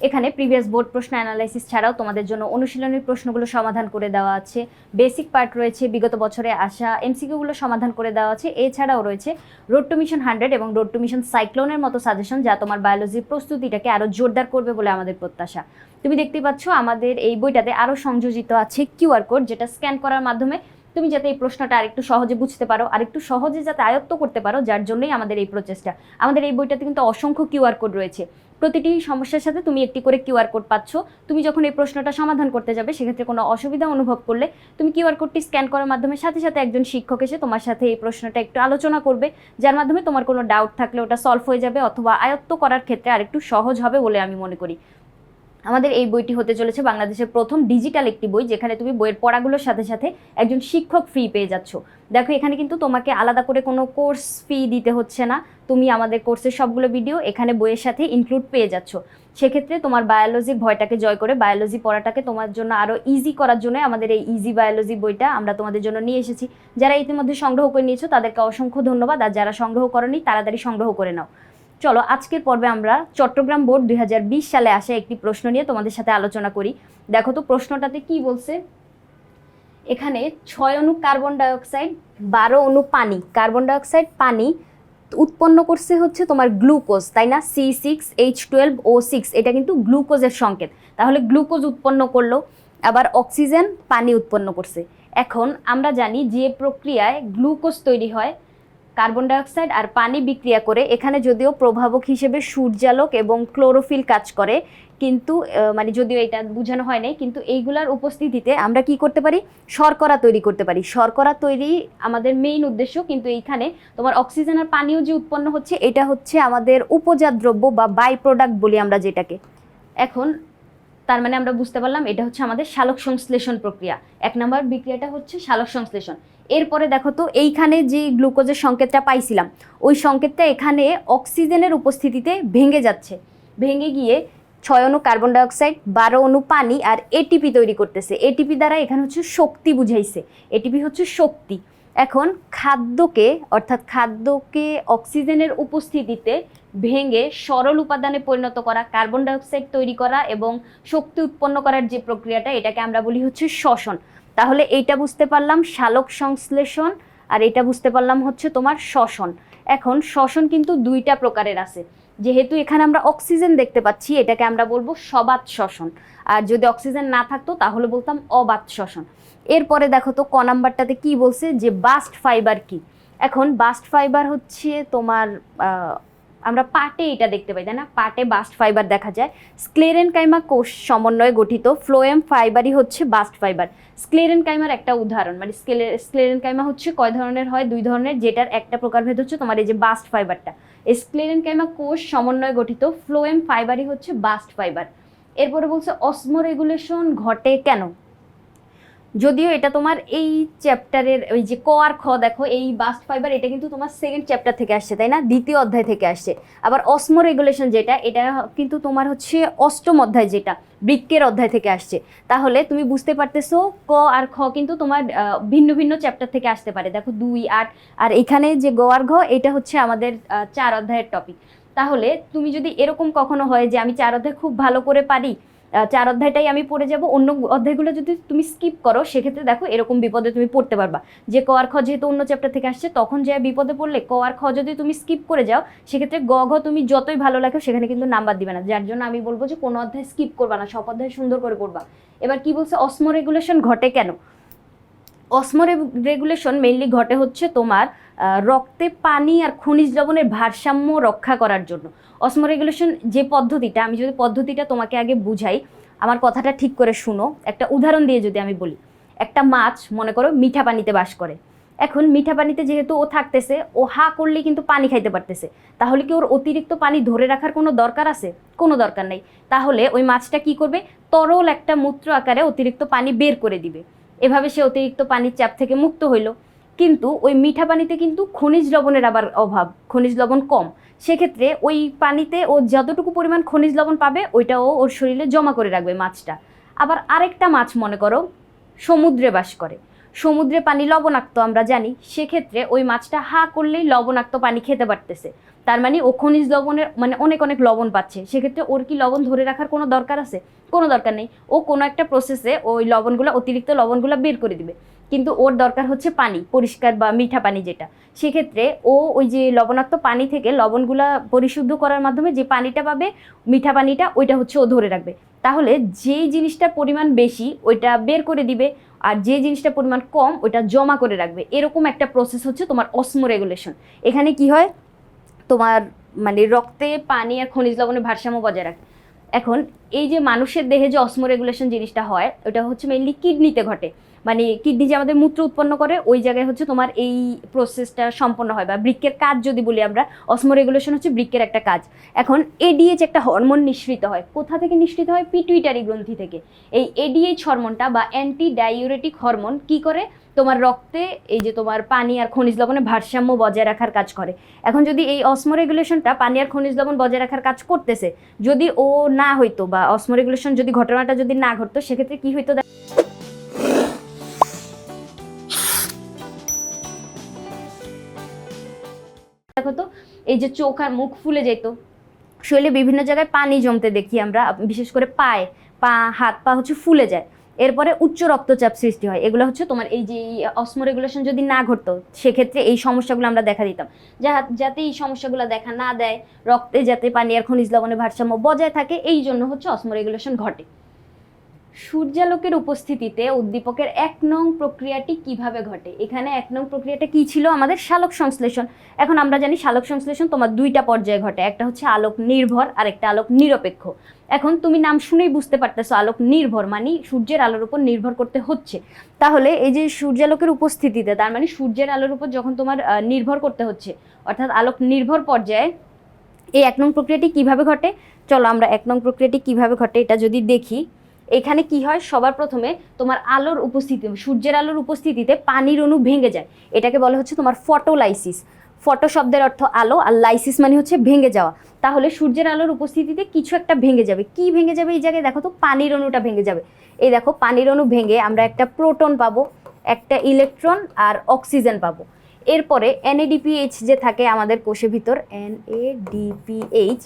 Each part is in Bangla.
এখানে প্রিভিয়াস বোর্ড প্রশ্ন অ্যানালাইসিস ছাড়াও তোমাদের জন্য অনুশীলনের প্রশ্নগুলো সমাধান করে দেওয়া আছে। বেসিক পার্ট রয়েছে, বিগত বছরে আসা এমসিকিউগুলো সমাধান করে দেওয়া আছে। এছাড়াও রয়েছে রোড টু মিশন হান্ড্রেড এবং রোড টু মিশন সাইক্লোনের মতো সাজেশন যা তোমার বায়োলজির প্রস্তুতিটাকে আরও জোরদার করবে বলে আমাদের প্রত্যাশা। তুমি দেখতে পাচ্ছ আমাদের এই বইটাতে আরও সংযোজিত আছে কিউআর কোড যেটা স্ক্যান করার মাধ্যমে তুমি যাতে এই প্রশ্নটা আরেকটু সহজে বুঝতে পারো, আরেকটু সহজে যাতে আয়ত্ত করতে পারো, যার জন্যই আমাদের এই প্রচেষ্টা। আমাদের এই বইটাতে কিন্তু অসংখ্য কিউআর কোড রয়েছে। প্রতিটি সমস্যার সাথে তুমি একটি করে কিউআর কোড পাচ্ছ। তুমি যখন এই প্রশ্নটা সমাধান করতে যাবে, সেক্ষেত্রে কোনো অসুবিধা অনুভব করলে তুমি কিউআর কোডটি স্ক্যান করার মাধ্যমে সাথে সাথে একজন শিক্ষক এসে তোমার সাথে এই প্রশ্নটা একটু আলোচনা করবে, যার মাধ্যমে তোমার কোনো ডাউট থাকলে ওটা সলভ হয়ে যাবে অথবা আয়ত্ত করার ক্ষেত্রে আরেকটু সহজ হবে বলে আমি মনে করি। আমাদের এই বইটি হতে চলেছে বাংলাদেশের প্রথম ডিজিটাল একটি বই, যেখানে তুমি বইয়ের পড়াগুলোর সাথে সাথে একজন শিক্ষক ফ্রি পেয়ে যাচ্ছ। দেখো, এখানে কিন্তু তোমাকে আলাদা করে কোনো কোর্স ফি দিতে হচ্ছে না। তুমি আমাদের কোর্সের সবগুলো ভিডিও এখানে বইয়ের সাথে ইনক্লুড পেয়ে যাচ্ছ। সেক্ষেত্রে তোমার বায়োলজির ভয়টাকে জয় করে বায়োলজি পড়াটাকে তোমার জন্য আরও ইজি করার জন্য আমাদের এই ইজি বায়োলজি বইটা আমরা তোমাদের জন্য নিয়ে এসেছি। যারা ইতিমধ্যে সংগ্রহ করে নিয়েছো, তাদেরকে অসংখ্য ধন্যবাদ। আর যারা সংগ্রহ করনি, তাড়াতাড়ি সংগ্রহ করে নাও। চলো, আজকের পর্বে আমরা চট্টগ্রাম বোর্ড দুই হাজার বিশ সালে আসা একটি প্রশ্ন নিয়ে তোমাদের সাথে আলোচনা করি। দেখো তো, প্রশ্নটাতে কি বলছে? এখানে ছয় অণু কার্বন ডাইঅক্সাইড, বারো অণু পানি। কার্বন ডাইঅক্সাইড, পানি উৎপন্ন করছে হচ্ছে তোমার গ্লুকোজ, তাই না? C six H twelve O six, এটা কিন্তু গ্লুকোজের সংকেত। তাহলে গ্লুকোজ উৎপন্ন করল, আবার অক্সিজেন, পানি উৎপন্ন করছে। এখন আমরা জানি যে প্রক্রিয়ায় গ্লুকোজ তৈরি হয় কার্বন ডাইঅক্সাইড আর পানি বিক্রিয়া করে এখানে যদিও প্রভাবক হিসেবে সূর্যালোক এবং ক্লোরোফিল কাজ করে, কিন্তু মানে যদিও এটা বোঝানো হয় নাই, কিন্তু এইগুলার উপস্থিতিতে আমরা কি করতে পারি? শর্করা তৈরি করতে পারি। শর্করা তৈরি আমাদের মেইন উদ্দেশ্য, কিন্তু এইখানে তোমার অক্সিজেন আর পানিও যে উৎপন্ন হচ্ছে, এটা হচ্ছে আমাদের উপজাত দ্রব্য বা বাই প্রোডাক্ট বলি আমরা যেটাকে। এখন তার মানে আমরা বুঝতে পারলাম এটা হচ্ছে আমাদের সালোক সংশ্লেষণ প্রক্রিয়া। এক নম্বর বিক্রিয়াটা হচ্ছে সালোক সংশ্লেষণ। এরপরে দেখো তো, এইখানে যে গ্লুকোজের সংকেতটা পাইছিলাম, ওই সংকেতটা এখানে অক্সিজেনের উপস্থিতিতে ভেঙে যাচ্ছে। ভেঙে গিয়ে ছয় অণু কার্বন ডাইঅক্সাইড, বারো অণু পানি আর এটিপি তৈরি করতেছে। এটিপি দ্বারা এখানে হচ্ছে শক্তি বুঝাইছে। এটিপি হচ্ছে শক্তি। এখন খাদ্যকে, অর্থাৎ খাদ্যকে অক্সিজেনের উপস্থিতিতে ভেঙে সরল উপাদানে পরিণত করা, কার্বন ডাইঅক্সাইড তৈরি করা এবং শক্তি উৎপন্ন করার যে প্রক্রিয়াটা, এটাকে আমরা বলি হচ্ছে শ্বসন। তাহলে এইটা বুঝতে পারলাম, শালক সংশ্লেষণ, আর এটা বুঝতে পারলাম হচ্ছে তোমার শ্বসন। এখন শ্বসন কিন্তু দুইটা প্রকারের আছে। যেহেতু এখানে আমরা অক্সিজেন দেখতে পাচ্ছি, এটাকে আমরা বলব সবাত শ্বসন। আর যদি অক্সিজেন না থাকতো, তাহলে বলতাম অবাত শ্বসন। এরপরে দেখো তো, ক নাম্বারটাতে কি বলছে যে বাস্ট ফাইবার কি? এখন বাস্ট ফাইবার হচ্ছে তোমার আমরা পাটে এটা দেখতে পাই, তাই না? পাটে বাস্ট ফাইবার দেখা যায়। স্ক্লেরেন কাইমা কোষ সমন্বয়ে গঠিত ফ্লোয়েম ফাইবারই হচ্ছে বাস্ট ফাইবার স্ক্লেরেন কাইমার একটা উদাহরণ মানে স্ক্লেরেন কাইমা হচ্ছে কয় ধরনের হয়? দুই ধরনের, যেটার একটা প্রকারভেদ হচ্ছে তোমার এই যে বাস্ট ফাইবারটা স্ক্লেরেন কাইমা কোষ সমন্বয়ে গঠিত ফ্লোয়েম ফাইবারই হচ্ছে বাস্ট ফাইবার এরপরে বলছে অসমো রেগুলেশন ঘটে কেন? যদিও এটা তোমার এই চ্যাপ্টারের ওই যে ক আর খ দেখো, এই বাস্ট ফাইবার এটা কিন্তু তোমার সেকেন্ড চ্যাপ্টার থেকে আসছে, তাই না? দ্বিতীয় অধ্যায় থেকে আসছে। আবার অসমো রেগুলেশন যেটা, এটা কিন্তু তোমার হচ্ছে অষ্টম অধ্যায় যেটা, বৃক্কের অধ্যায় থেকে আসছে। তাহলে তুমি বুঝতে পারতেছো, ক আর খ কিন্তু তোমার ভিন্ন ভিন্ন চ্যাপ্টার থেকে আসতে পারে। দেখো দুই, আট, আর এখানে যে গ আর ঘ, এটা হচ্ছে আমাদের চার অধ্যায়ের টপিক তাহলে তুমি যদি এরকম কখনো হয় যে আমি চার অধ্যায় খুব ভালো করে পারি চার অধ্যায়টাই আমি পড়ে যাব। অন্য অধ্যায়গুলো যদি তুমি স্কিপ করো, সেক্ষেত্রে দেখো এরকম বিপদে তুমি পড়তে পারবা। যে ক আর খ যেহেতু অন্য চ্যাপ্টার থেকে আসছে, তখন যে বিপদে পড়লে ক আর খ যদি তুমি স্কিপ করে যাও, সেক্ষেত্রে গ, ঘ তুমি যতই ভালো লাগো সেখানে কিন্তু নাম্বার দিবে না। যার জন্য আমি বলব যে কোনো অধ্যায় স্কিপ করবা না, সব অধ্যায় সুন্দর করে পড়বা। এবার কি বলছে? অসম রেগুলেশন ঘটে কেন? অসমো রেগুলেশন মেইনলি ঘটে হচ্ছে তোমার রক্তে পানি আর খনিজ লবণের ভারসাম্য রক্ষা করার জন্য। অসমো রেগুলেশন যে পদ্ধতিটা, আমি যদি পদ্ধতিটা তোমাকে আগে বুঝাই, আমার কথাটা ঠিক করে শুনো। একটা উদাহরণ দিয়ে যদি আমি বলি, একটা মাছ, মনে করো, মিঠা পানিতে বাস করে। এখন মিঠা পানিতে যেহেতু ও থাকতেছে, ও হা করলে কিন্তু পানি খাইতে পারতেছে। তাহলে কি ওর অতিরিক্ত পানি ধরে রাখার কোনো দরকার আছে? কোনো দরকার নেই। তাহলে ওই মাছটা কি করবে? তরল একটা মূত্র আকারে অতিরিক্ত পানি বের করে দিবে। এভাবে সে অতিরিক্ত পানির চাপ থেকে মুক্ত হইল। কিন্তু ওই মিঠা পানিতে কিন্তু খনিজ লবণের আবার অভাব, খনিজ লবণ কম। সেক্ষেত্রে ওই পানিতে ও যতটুকু পরিমাণ খনিজ লবণ পাবে, ওইটাও ওর শরীরে জমা করে রাখবে মাছটা। আবার আরেকটা মাছ মনে করো, সমুদ্রে বাস করে। সমুদ্রে পানি লবণাক্ত আমরা জানি, সেক্ষেত্রে ওই মাছটা হা করলেই লবণাক্ত পানি খেতে পারতেছে। তার মানে ও খনিজ লবণের মানে অনেক অনেক লবণ পাচ্ছে। সেক্ষেত্রে ওর কি লবণ ধরে রাখার কোনো দরকার আছে? কোনো দরকার নেই। ও কোনো একটা প্রসেসে ওই লবণগুলো, অতিরিক্ত লবণগুলো বের করে দিবে। কিন্তু ওর দরকার হচ্ছে পানি, পরিষ্কার বা মিঠা পানি যেটা। সেক্ষেত্রে ও ওই যে লবণাক্ত পানি থেকে লবণগুলা পরিশুদ্ধ করার মাধ্যমে যে পানিটা পাবে, মিঠা পানিটা, ওইটা হচ্ছে ও ধরে রাখবে। তাহলে যেই জিনিসটার পরিমাণ বেশি, ওইটা বের করে দিবে। আর যে জিনিসটা পরিমাণ কম ওটা জমা করে রাখবে। এরকম একটা প্রসেস হচ্ছে তোমার অসমো রেগুলেশন এখানে কি হয়? তোমার মানে রক্তে পানি আর খনিজ লবণের ভারসাম্য বজায় রাখে। এখন এই যে মানুষের দেহে যে অসমো রেগুলেশন জিনিসটা হয়, ওটা হচ্ছে মেইনলি কিডনিতে ঘটে। মানে কিডনি যে আমাদের মূত্র উৎপন্ন করে, ওই জায়গায় হচ্ছে তোমার এই প্রসেসটা সম্পন্ন হয় বা বৃক্কের কাজ যদি বলি আমরা অসমো রেগুলেশন হচ্ছে বৃক্কের একটা কাজ। এখন এডিএইচ একটা হরমোন নিঃসৃত হয়। কোথা থেকে নিঃসৃত হয়? পিটুইটারি গ্রন্থি থেকে। এই এডিএইচ হরমোনটা বা অ্যান্টি ডাইউরেটিক হরমোন কি করে? তোমার রক্তে এই যে তোমার পানি আর খনিজ লবণের ভারসাম্য বজায় রাখার কাজ করে। এখন যদি এই অসমো রেগুলেশনটা পানি আর খনিজ লবণ বজায় রাখার কাজ করতেছে, যদি ও না হইতো বা অসমো রেগুলেশন যদি ঘটনাটা যদি না ঘটতো, সেক্ষেত্রে কি হইতো? দেখো তো, এই যে চোখ আর মুখ ফুলে যেত, শরীরে বিভিন্ন জায়গায় পানি জমতে দেখি আমরা, বিশেষ করে পায়ে, পা, হাত, পা হচ্ছে ফুলে যায়। এরপরে উচ্চ রক্তচাপ সৃষ্টি হয়। এগুলো হচ্ছে তোমার এই যে অসমো রেগুলেশন যদি না ঘটতো, সেক্ষেত্রে এই সমস্যাগুলো আমরা দেখা দিতাম। যা- যাতে এই সমস্যাগুলো দেখা না দেয়, রক্তে যাতে পানি আর খনিজ লবণের ভারসাম্য বজায় থাকে, এই জন্য হচ্ছে অসমো রেগুলেশন ঘটে। সূর্যালোকের উপস্থিতিতে উদ্দীপকের এক নং প্রক্রিয়াটি কীভাবে ঘটে? এখানে এক নং প্রক্রিয়াটা কি ছিল? আমাদের শালক সংশ্লেষণ। এখন আমরা জানি শালক সংশ্লেষণ তোমার দুইটা পর্যায়ে ঘটে। একটা হচ্ছে আলোক নির্ভর আর একটা আলোক নিরপেক্ষ। এখন তুমি নাম শুনেই বুঝতে পারতেছো, আলোক নির্ভর মানে সূর্যের আলোর উপর নির্ভর করতে হচ্ছে। তাহলে এই যে সূর্যালোকের উপস্থিতিতে, তার মানে সূর্যের আলোর উপর যখন তোমার নির্ভর করতে হচ্ছে, অর্থাৎ আলোক নির্ভর পর্যায়ে, এই এক নং প্রক্রিয়াটি কীভাবে ঘটে? চলো আমরা এক নং প্রক্রিয়াটি কীভাবে ঘটে এটা যদি দেখি। এখানে কি হয়? সবার প্রথমে তোমার আলোর উপস্থিতি, সূর্যের আলোর উপস্থিতিতে পানির অণু ভেঙে যায়। এটাকে বলা হচ্ছে তোমার ফটোলাইসিস। ফটো শব্দের অর্থ আলো, আর লাইসিস মানে হচ্ছে ভেঙে যাওয়া। তাহলে সূর্যের আলোর উপস্থিতিতে কিছু একটা ভেঙে যাবে। কি ভেঙে যাবে এই জায়গায়? দেখো তো পানির অণুটা ভেঙে যাবে। এই দেখো পানির অণু ভেঙে আমরা একটা প্রোটন পাবো, একটা ইলেকট্রন আর অক্সিজেন পাবো। এরপরে এনএডিপিএইচ যে থাকে আমাদের কোষের ভিতর এন এ ডিপিএইচ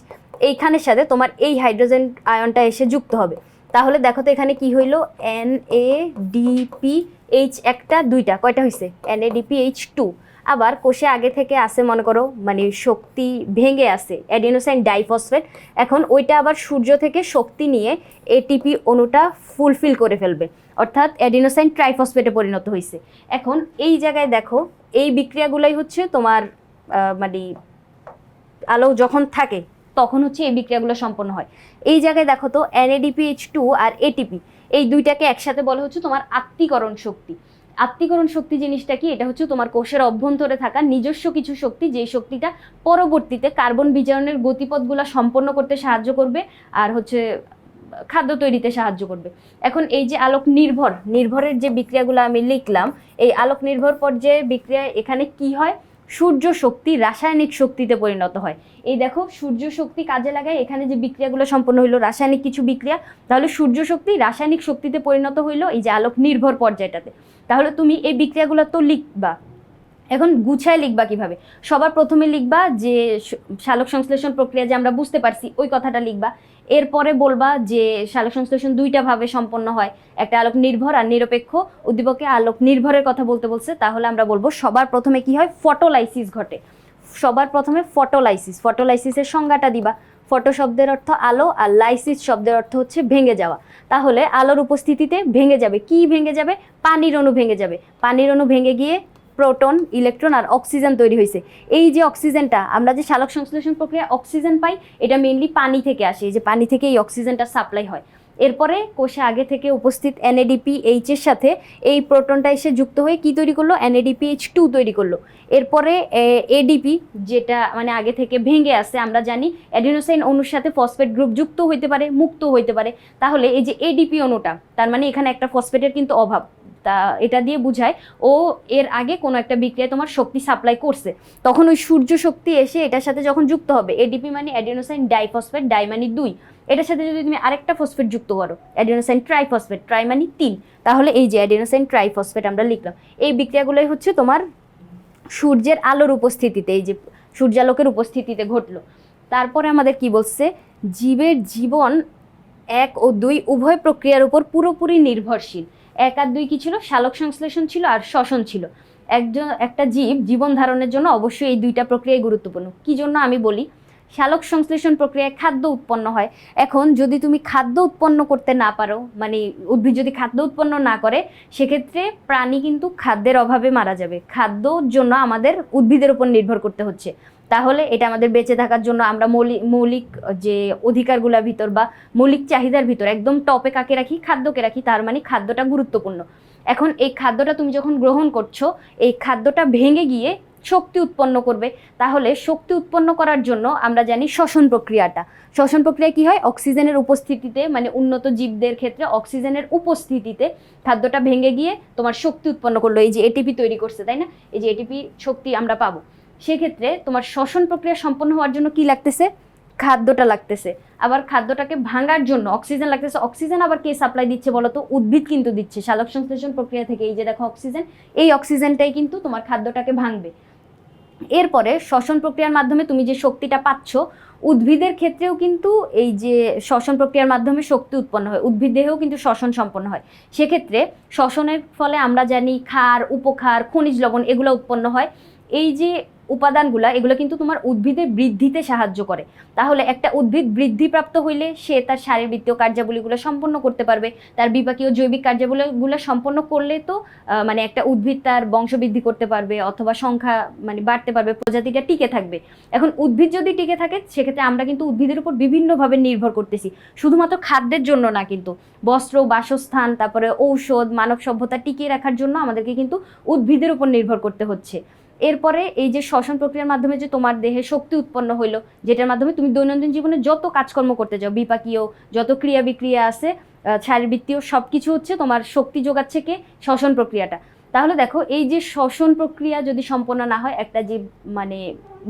এইখানের সাথে তোমার এই হাইড্রোজেন আয়নটা এসে যুক্ত হবে। তাহলে দেখো তো এখানে কি হইল? এন এ ডিপি এইচ একটা, দুইটা। কয়টা হয়েছে N A DP H two আবার কোষে আগে থেকে আসে মনে করো মানে শক্তি ভেঙে আসে অ্যাডিনোসাইন ডাইফসফেট এখন ওইটা আবার সূর্য থেকে শক্তি নিয়ে এটিপি অণুটা ফুলফিল করে ফেলবে। অর্থাৎ অ্যাডিনোসাইন ট্রাইফসফেটে পরিণত হয়েছে এখন এই জায়গায় দেখো, এই বিক্রিয়াগুলাই হচ্ছে তোমার মানে আলো যখন থাকে তখন হচ্ছে এই বিক্রিয়াগুলো সম্পন্ন হয়। এই জায়গায় দেখো তো এনএডিপিএইচ টু আর এটিপি এই দুইটাকে একসাথে বলা হচ্ছে তোমার আত্মীকরণ শক্তি। আত্মীকরণ শক্তি জিনিসটা কি? এটা হচ্ছে তোমার কোষের অভ্যন্তরে থাকা নিজস্ব কিছু শক্তি, যেই শক্তিটা পরবর্তীতে কার্বন বিজারণের গতিপথগুলো সম্পন্ন করতে সাহায্য করবে আর হচ্ছে খাদ্য তৈরিতে সাহায্য করবে। এখন এই যে আলোক নির্ভর, নির্ভরের যে বিক্রিয়াগুলো আমি লিখলাম, এই আলোক নির্ভর পর্যায়ে বিক্রিয়া এখানে কি হয়? সূর্য শক্তি রাসায়নিক শক্তিতে পরিণত হয়। এই দেখো, সূর্য শক্তি কাজে লাগায়। এখানে যে বিক্রিয়াগুলো সম্পন্ন হইল, রাসায়নিক কিছু বিক্রিয়া, তাহলে সূর্য শক্তি রাসায়নিক শক্তিতে পরিণত হইল এই যে আলোক নির্ভর পর্যায়টাতে। তাহলে তুমি এই বিক্রিয়াগুলো তো লিখবা। এখন গুছায় লিখবা কীভাবে? সবার প্রথমে লিখবা যে সালোক সংশ্লেষণ প্রক্রিয়া যে আমরা বুঝতে পারছি, ওই কথাটা লিখবা। এরপরে বলবা যে সালোক সংশ্লেষণ দুইটা ভাবে সম্পন্ন হয়, একটা আলোক নির্ভর আর নিরপেক্ষ। উদ্দীপকে আলোক নির্ভরের কথা বলতে বলছে, তাহলে আমরা বলব সবার প্রথমে কি হয়? ফটোলাইসিস ঘটে। সবার প্রথমে ফটোলাইসিস, ফটোলাইসিসের সংজ্ঞাটা দিবা। ফটো শব্দের অর্থ আলো আর লাইসিস শব্দের অর্থ হচ্ছে ভেঙে যাওয়া। তাহলে আলোর উপস্থিতিতে ভেঙে যাবে। কি ভেঙে যাবে? পানির অণু ভেঙে যাবে। পানির অণু ভেঙে গিয়ে প্রোটন, ইলেকট্রন আর অক্সিজেন তৈরি হয়েছে। এই যে অক্সিজেনটা, আমরা যে সালোক সংশ্লেষণ প্রক্রিয়া অক্সিজেন পাই, এটা মেইনলি পানি থেকে আসে, এই যে পানি থেকে এই অক্সিজেনটা সাপ্লাই হয়। এরপরে কোষে আগে থেকে উপস্থিত এনএডিপি এইচ এর সাথে এই প্রোটনটা এসে যুক্ত হয়ে কি তৈরি করল? এনএডিপি এইচ টু তৈরি করল। এরপরে এডিপি যেটা মানে আগে থেকে ভেঙে আসে আমরা জানি অ্যাডিনোসাইন অণুর সাথে ফসফেট গ্রুপ যুক্ত হইতে পারে, মুক্ত হইতে পারে। তাহলে এই যে এডিপি অণুটা, তার মানে এখানে একটা ফসফেটের কিন্তু অভাব। তা এটা দিয়ে বুঝায়, ও এর আগে কোনো একটা বিক্রিয়ায় তোমার শক্তি সাপ্লাই করছে। তখন ওই সূর্য শক্তি এসে এটার সাথে যখন যুক্ত হবে এডিপি মানে অ্যাডিনোসাইন ডাইফসফেট ডাই মানে দুই, এটার সাথে যদি তুমি আরেকটা ফসফেট যুক্ত করো অ্যাডিনোসাইন ট্রাইফসফেট ট্রাই মানে তিন, তাহলে এই যে অ্যাডিনোসাইন ট্রাইফসফেট আমরা লিখলাম, এই বিক্রিয়াগুলোই হচ্ছে তোমার সূর্যের আলোর উপস্থিতিতে, এই যে সূর্যালোকের উপস্থিতিতে ঘটলো। তারপরে আমাদের কি বলছে? জীবের জীবন এক ও দুই উভয় প্রক্রিয়ার উপর পুরোপুরি নির্ভরশীল। এক আর দুই কি ছিল? শালক সংশ্লেষণ ছিল আর শ্বসন ছিল। একজন, একটা জীব জীবন ধারণের জন্য অবশ্যই এই দুইটা প্রক্রিয়াই গুরুত্বপূর্ণ। কি জন্য আমি বলি? শালক সংশ্লেষণ প্রক্রিয়ায় খাদ্য উৎপন্ন হয়। এখন যদি তুমি খাদ্য উৎপন্ন করতে না পারো মানে উদ্ভিদ যদি খাদ্য উৎপন্ন না করে, সেক্ষেত্রে প্রাণী কিন্তু খাদ্যের অভাবে মারা যাবে। খাদ্যর জন্য আমাদের উদ্ভিদের উপর নির্ভর করতে হচ্ছে। তাহলে এটা আমাদের বেঁচে থাকার জন্য আমরা মৌলিক মৌলিক যে অধিকারগুলোর ভিতর বা মৌলিক চাহিদার ভিতর একদম টপে কাকে রাখি? খাদ্যকে রাখি। তার মানে খাদ্যটা গুরুত্বপূর্ণ। এখন এই খাদ্যটা তুমি যখন গ্রহণ করছ, এই খাদ্যটা ভেঙে গিয়ে শক্তি উৎপন্ন করবে। তাহলে শক্তি উৎপন্ন করার জন্য আমরা জানি শ্বসন প্রক্রিয়াটা। শ্বসন প্রক্রিয়া কি হয়? অক্সিজেনের উপস্থিতিতে মানে উন্নত জীবদের ক্ষেত্রে অক্সিজেনের উপস্থিতিতে খাদ্যটা ভেঙে গিয়ে তোমার শক্তি উৎপন্ন করল। এই যে এটিপি তৈরি করছে, তাই না? এই যে এটিপি শক্তি আমরা পাবো। সেক্ষেত্রে তোমার শ্বসন প্রক্রিয়া সম্পন্ন হওয়ার জন্য কি লাগতেছে? খাদ্যটা লাগতেছে। আবার খাদ্যটাকে ভাঙার জন্য অক্সিজেন লাগতেছে। অক্সিজেন আবার কে সাপ্লাই দিচ্ছে বলো তো উদ্ভিদ কিন্তু দিচ্ছে। শালক সংশ্লেষণ প্রক্রিয়া থেকে এই যে দেখো অক্সিজেন এই অক্সিজেনটাই কিন্তু তোমার খাদ্যটাকে ভাঙবে। এরপরে শ্বসন প্রক্রিয়ার মাধ্যমে তুমি যে শক্তিটা পাচ্ছ, উদ্ভিদের ক্ষেত্রেও কিন্তু এই যে শ্বসন প্রক্রিয়ার মাধ্যমে শক্তি উৎপন্ন হয়। উদ্ভিদ দেহেও কিন্তু শ্বসন সম্পন্ন হয়। সেক্ষেত্রে শ্বসনের ফলে আমরা জানি ক্ষার, উপক্ষার, খনিজ লবণ এগুলো উৎপন্ন হয়। এই যে উপাদানগুলা, এগুলো কিন্তু তোমার উদ্ভিদের বৃদ্ধিতে সাহায্য করে। তাহলে একটা উদ্ভিদ বৃদ্ধিপ্রাপ্ত হইলে সে তার শারীরবৃত্তীয় কার্যাবলীগুলো সম্পন্ন করতে পারবে, তার বিপাকীয় জৈবিক কার্যাবলীগুলো সম্পন্ন করলে তো মানে একটা উদ্ভিদ তার বংশবৃদ্ধি করতে পারবে অথবা সংখ্যা মানে বাড়তে পারবে, প্রজাতিটা টিকে থাকবে। এখন উদ্ভিদ যদি টিকে থাকে, সেক্ষেত্রে আমরা কিন্তু উদ্ভিদের উপর বিভিন্নভাবে নির্ভর করতেছি। শুধুমাত্র খাদ্যের জন্য না কিন্তু, বস্ত্র, বাসস্থান, তারপরে ঔষধ মানব সভ্যতা টিকিয়ে রাখার জন্য আমাদেরকে কিন্তু উদ্ভিদের উপর নির্ভর করতে হচ্ছে। এরপরে এই যে শ্বসন প্রক্রিয়ার মাধ্যমে যে তোমার দেহে শক্তি উৎপন্ন হইল, যেটার মাধ্যমে তুমি দৈনন্দিন জীবনে যত কাজকর্ম করতে যাও, বিপাকীয় যত ক্রিয়া বিক্রিয়া আছে শারীরবৃত্তীয় সব কিছু হচ্ছে তোমার শক্তি যোগাচ্ছে কে? শ্বসন প্রক্রিয়াটা। তাহলে দেখো, এই যে শ্বসন প্রক্রিয়া যদি সম্পন্ন না হয়, একটা জীব মানে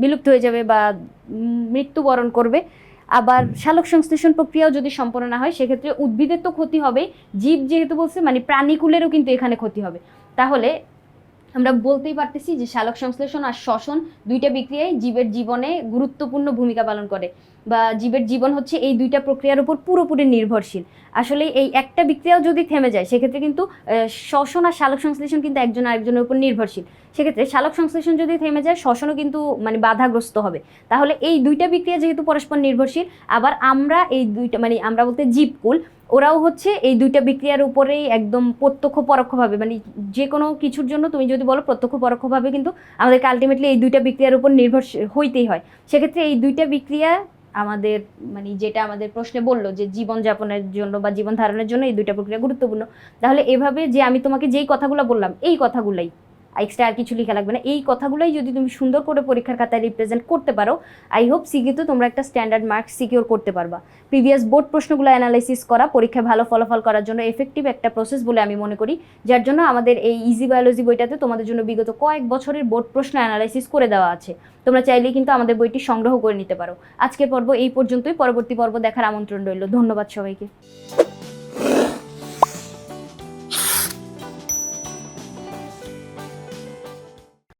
বিলুপ্ত হয়ে যাবে বা মৃত্যুবরণ করবে। আবার শালক সংশ্লেষণ প্রক্রিয়াও যদি সম্পন্ন না হয়, সেক্ষেত্রে উদ্ভিদের তো ক্ষতি হবেই। জীব যেহেতু বলছে মানে প্রাণীকুলেরও কিন্তু এখানে ক্ষতি হবে। তাহলে আমরা বলতেই পারতেছি যে শালক সংশ্লেষণ আর শ্বসন দুইটা বিক্রিয়াই জীবের জীবনে গুরুত্বপূর্ণ ভূমিকা পালন করে বা জীবের জীবন হচ্ছে এই দুইটা প্রক্রিয়ার উপর পুরোপুরি নির্ভরশীল। আসলে এই একটা বিক্রিয়াও যদি থেমে যায়, সেক্ষেত্রে কিন্তু শ্বসন আর শালক সংশ্লেষণ কিন্তু একজন আরেকজনের উপর নির্ভরশীল। সেক্ষেত্রে শালক সংশ্লেষণ যদি থেমে যায়, শ্বসনও কিন্তু মানে বাধাগ্রস্ত হবে। তাহলে এই দুইটা বিক্রিয়া যেহেতু পরস্পর নির্ভরশীল, আবার আমরা এই দুইটা মানে আমরা বলতে জীবকুল ওরাও হচ্ছে এই দুইটা বিক্রিয়ার উপরেই একদম প্রত্যক্ষ পরোক্ষভাবে মানে যে কোনো কিছুর জন্য তুমি যদি বলো প্রত্যক্ষ পরোক্ষভাবে কিন্তু আমাদেরকে আলটিমেটলি এই দুইটা বিক্রিয়ার উপর নির্ভর হইতেই হয়। সেক্ষেত্রে এই দুইটা বিক্রিয়া আমাদের মানে যেটা আমাদের প্রশ্নে বলল যে জীবনযাপনের জন্য বা জীবন ধারণের জন্য এই দুইটা প্রক্রিয়া গুরুত্বপূর্ণ। তাহলে এভাবে যে আমি তোমাকে যেই কথাগুলো বললাম, এই কথাগুলাই এক্সট্রা আর কিছু লেখা লাগবে না। এই কথাগুলোই যদি তুমি সুন্দর করে পরীক্ষার খাতায় রিপ্রেজেন্ট করতে পারো আই হোপ সিকিউতে তোমরা একটা স্ট্যান্ডার্ড মার্কস সিকিউর করতে পারবা। প্রিভিয়াস বোর্ড প্রশ্নগুলো অ্যানালাইসিস করা, পরীক্ষায় ভালো ফলাফল করার জন্য এফেক্টিভ একটা প্রসেস বলে আমি মনে করি। যার জন্য আমাদের এই ইজি বায়োলজি বইটাতে তোমাদের জন্য বিগত কয়েক বছরের বোর্ড প্রশ্ন অ্যানালাইসিস করে দেওয়া আছে। তোমরা চাইলে কিন্তু আমাদের বইটি সংগ্রহ করে নিতে পারো। আজকের পর্ব এই পর্যন্তই। পরবর্তী পর্ব দেখার আমন্ত্রণ রইল। ধন্যবাদ সবাইকে।